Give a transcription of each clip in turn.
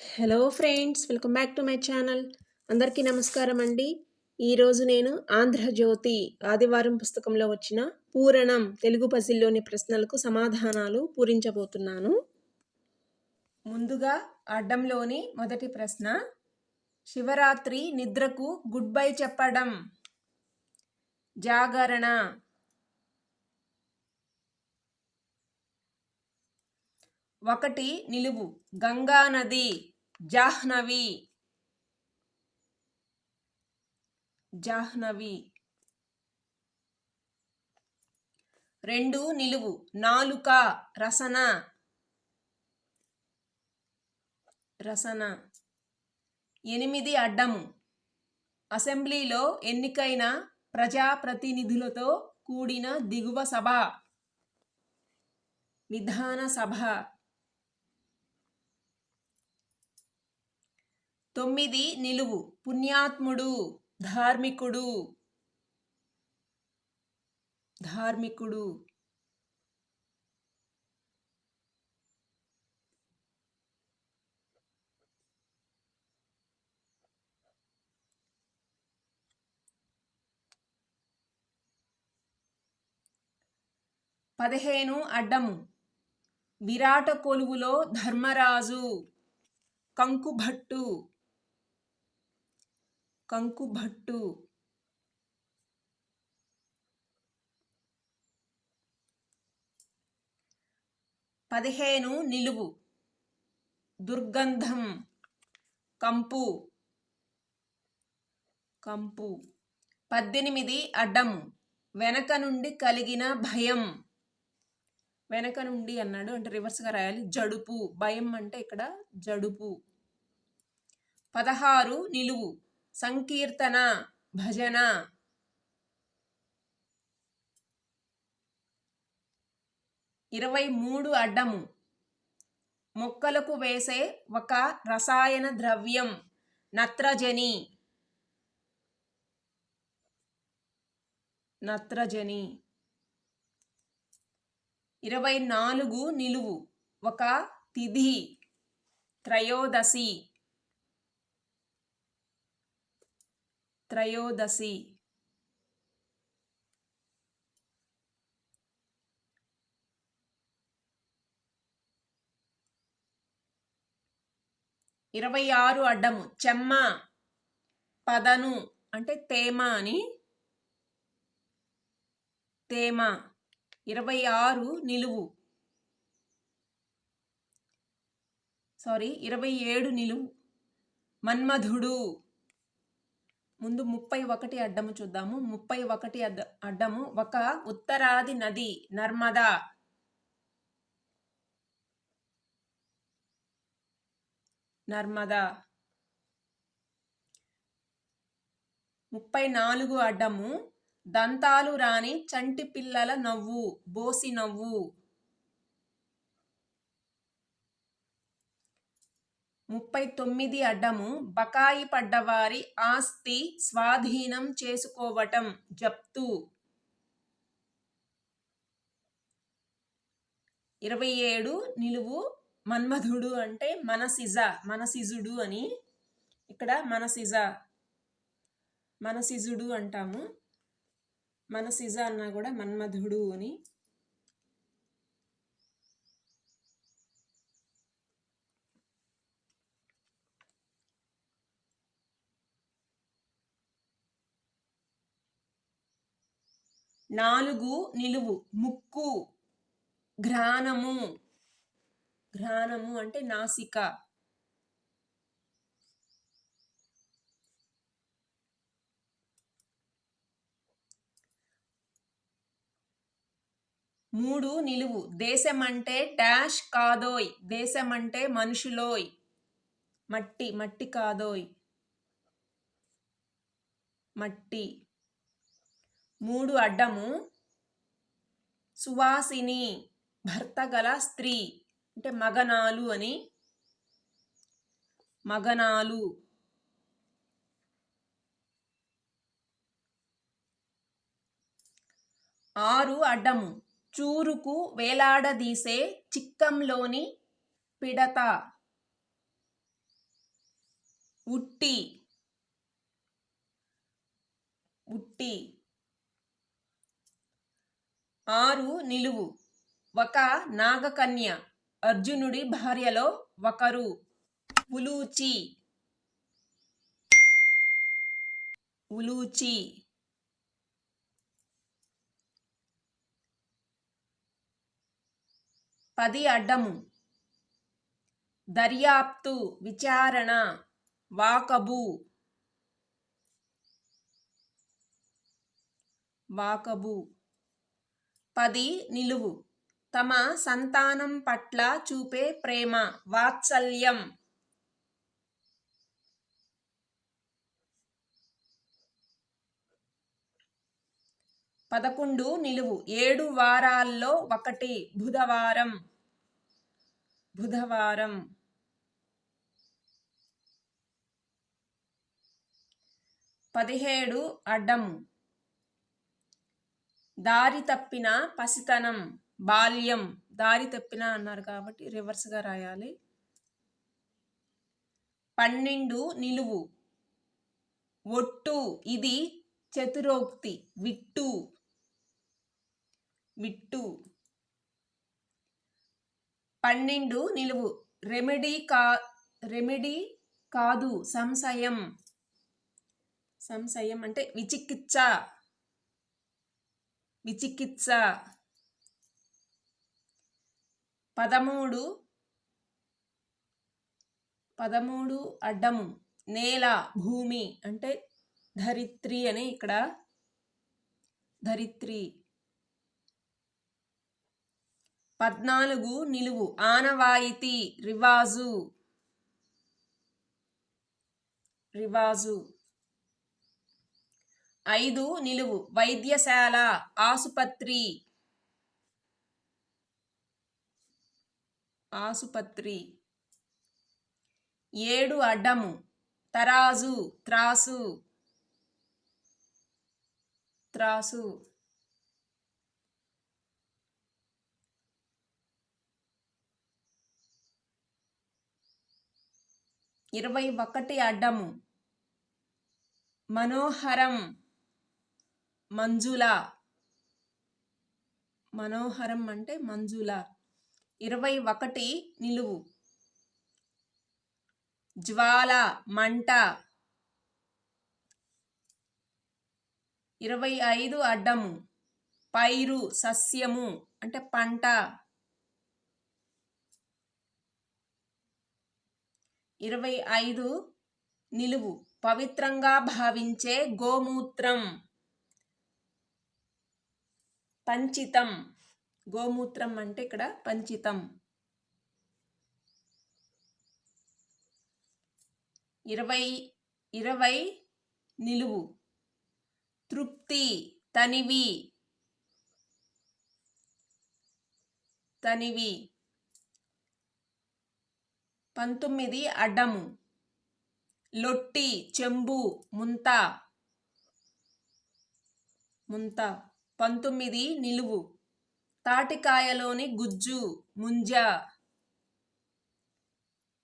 Hello friends welcome back to my channel అందరికీ నమస్కారం అండి. ఈరోజు నేను ఆంధ్రజ్యోతి ఆదివారం పుస్తకంలో వచ్చిన పూరణం తెలుగు పజిల్లోని ప్రశ్నలకు సమాధానాలు పూరించబోతున్నాను. ముందుగా అడ్డంలోని మొదటి ప్రశ్న శివరాత్రి నిద్రకు గుడ్ బై చెప్పడం. జాగరణ ఒకటి నిలువు. గంగా నది జాహ్నవి. జాహ్నవి. రెండు నిలువు. నాలుక రసన. రసన. ఎనిమిది అడ్డము. అసెంబ్లీలో ఎన్నికైన ప్రజాప్రతినిధులతో కూడిన దిగువ సభ. విధాన సభ. తొమ్మిది నిలువు. పుణ్యాత్ముడు ధార్మికుడు. ధార్మికుడు. పదిహేను అడ్డము. విరాట కొలువులో ధర్మరాజు. కంకుభట్టు. కంకుభట్టు పదిహేను నిలువు. దుర్గంధం. కంపు. కంపు. పద్దెనిమిది అడ్డం. వెనక నుండి కలిగిన భయం. వెనక నుండి అన్నాడు అంటే రివర్స్గా రాయాలి. జడుపు. భయం అంటే ఇక్కడ జడుపు. పదహారు నిలువు. సంకీర్తన భజన. ఇరవై మూడు అడ్డము. మొక్కలకు వేసే ఒక రసాయన ద్రవ్యం నత్రజని. నత్రజని. ఇరవై నాలుగు నిలువు ఒక తిథి త్రయోదశి. త్రయోదశి. ఇరవై ఆరు అడ్డము. చెమ్మ పదను అంటే తేమ అని. తేమ ఇరవై ఆరు నిలువు. సారీ ఇరవై ఏడు నిలువు. మన్మధుడు. ముందు ముప్పై ఒకటి అడ్డము చూద్దాము. ముప్పై ఒకటి అడ్డ అడ్డము ఒక ఉత్తరాది నది నర్మదా. నర్మదా. ముప్పై నాలుగు అడ్డము. దంతాలు రాని చంటి పిల్లల నవ్వు బోసి నవ్వు. ముప్పై తొమ్మిది అడ్డము బకాయి పడ్డవారి ఆస్తి స్వాధీనం చేసుకోవటం జప్తు. ఇరవై ఏడు నిలువు మన్మధుడు అంటే మనసిజ మనసిజుడు అని ఇక్కడ మనసిజ మనసిజుడు అంటాము. మనసిజ అన్నా కూడా మన్మధుడు అని నాలుగు నిలువు ముక్కు ఘ్రాణము. ఘ్రాణము అంటే నాసిక. మూడు నిలువు దేశం అంటే డాష్ కాదోయ్ దేశం అంటే మనుషులోయ్. మట్టి మట్టి కాదోయ్. మట్టి. మూడు అడ్డము. సువాసిని భర్త గల స్త్రీ అంటే మగనాలు అని. మగనాలు. ఆరు అడ్డము. చూరుకు వేలాడదీసే చిక్కంలోని పిడత. ఉట్టి. ఉట్టి. ఆరు నిలువు. ఒక నాగకన్య. అర్జునుడి భార్యలో ఒకరు. ఉలూచి. ఉలూచి. పది అడ్డము. దర్యాప్తు విచారణ. వాకబు. వాకబు. పది నిలువు. తమ సంతానం పట్ల చూపే ప్రేమ వాత్సల్యం. పదకొండు నిలువు. ఏడు వారాల్లో ఒకటి బుధవారం. బుధవారం. పదిహేడు అడ్డము. దారి తప్పిన పసితనం బాల్యం. దారి తప్పిన అన్నారు కాబట్టి రివర్స్గా రాయాలి. పన్నెండు నిలువు. ఒట్టు. ఇది చతురోక్తి. విట్టు. విట్టు. పన్నెండు నిలువు. రెమెడీ కా రెమెడీ కాదు సంశయం. సంశయం అంటే విచికిత్స. విచికిత్స. పదమూడు పదమూడు అడ్డము నేల భూమి అంటే ధరిత్రి అని ఇక్కడ ధరిత్రి. పద్నాలుగు నిలువు ఆనవాయితీ రివాజు. రివాజు. ఐదు నిలువు. వైద్యశాల ఆసుపత్రి. ఆసుపత్రి. ఏడు అడ్డము. తరాజు త్రాసు. త్రాసు. ఇరవై ఒకటి అడ్డము. మనోహరం. మంజుల. మనోహరం అంటే మంజుల. ఇరవై ఒకటి నిలువు. జ్వాల మంట. ఇరవై ఐదు అడ్డము. పైరు సస్యము అంటే పంట. ఇరవై ఐదు నిలువు. పవిత్రంగా భావించే గోమూత్రం. పంచితం. గోమూత్రం అంటే ఇక్కడ పంచితం. ఇరవై ఇరవై నిలువు. తృప్తి తనివి. తనివి. పంతొమ్మిది అడ్డము. లొట్టి చెంబు ముంత. ముంత. పంతొమ్మిది నిలువు. తాటికాయలోని గుజ్జు ముంజ.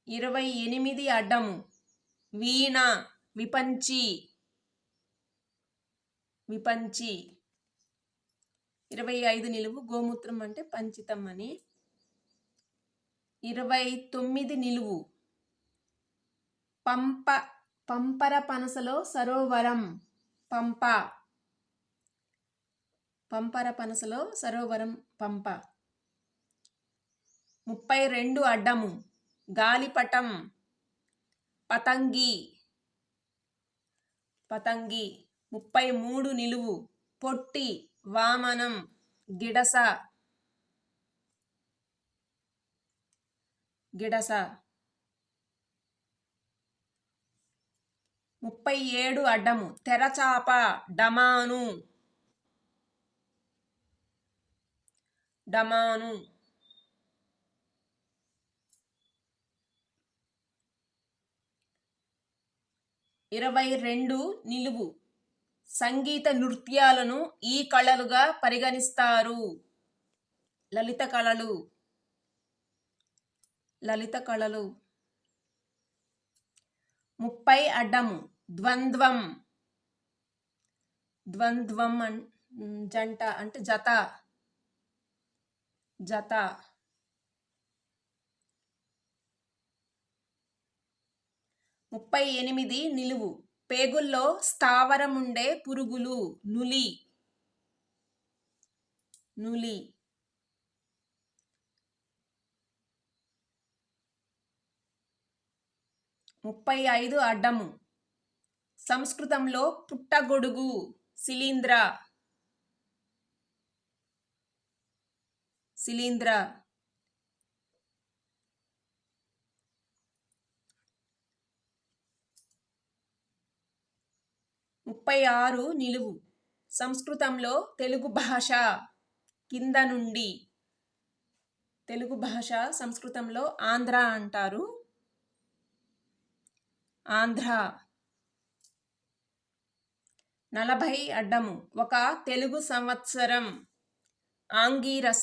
ఇరవై ఎనిమిది అడ్డము. వీణ విపంచి. విపంచి. ఇరవై ఐదు నిలువు గోమూత్రం అంటే పంచితం అని. ఇరవై తొమ్మిది నిలువు. పంప పంపర పనసలో సరోవరం. పంప. పంపర పనసలో సరోవరం పంప. ముప్పై రెండు అడ్డము. గాలిపటం. పతంగి. పతంగి. ముప్పై మూడు నిలువు. పొట్టి. వామనం. గిడస. గిడస. ముప్పై ఏడు అడ్డము. తెరచాప. డమాను. డమాను ఇరవై రెండు నిలువు సంగీత నృత్యాలను ఈ కళలుగా పరిగణిస్తారు. లలిత కళలు. లలిత కళలు. ముప్పై అడ్డము ద్వంద్వం. ద్వంద్వం అన్ జంట అంటే జత. జత. ముప్పై ఎనిమిది నిలువు. పేగుల్లో స్థావరముండే పురుగులు. నులి. నులి. ముప్పై ఐదు అడ్డము. సంస్కృతంలో పుట్టగొడుగు శిలీంద్ర. శిలీంద్ర. ముప్పై ఆరు నిలువు. సంస్కృతంలో తెలుగు భాష కింద నుండి. తెలుగు భాష సంస్కృతంలో ఆంధ్ర అంటారు. ఆంధ్ర. నలభై అడ్డము. ఒక తెలుగు సంవత్సరం. ఆంగీరస.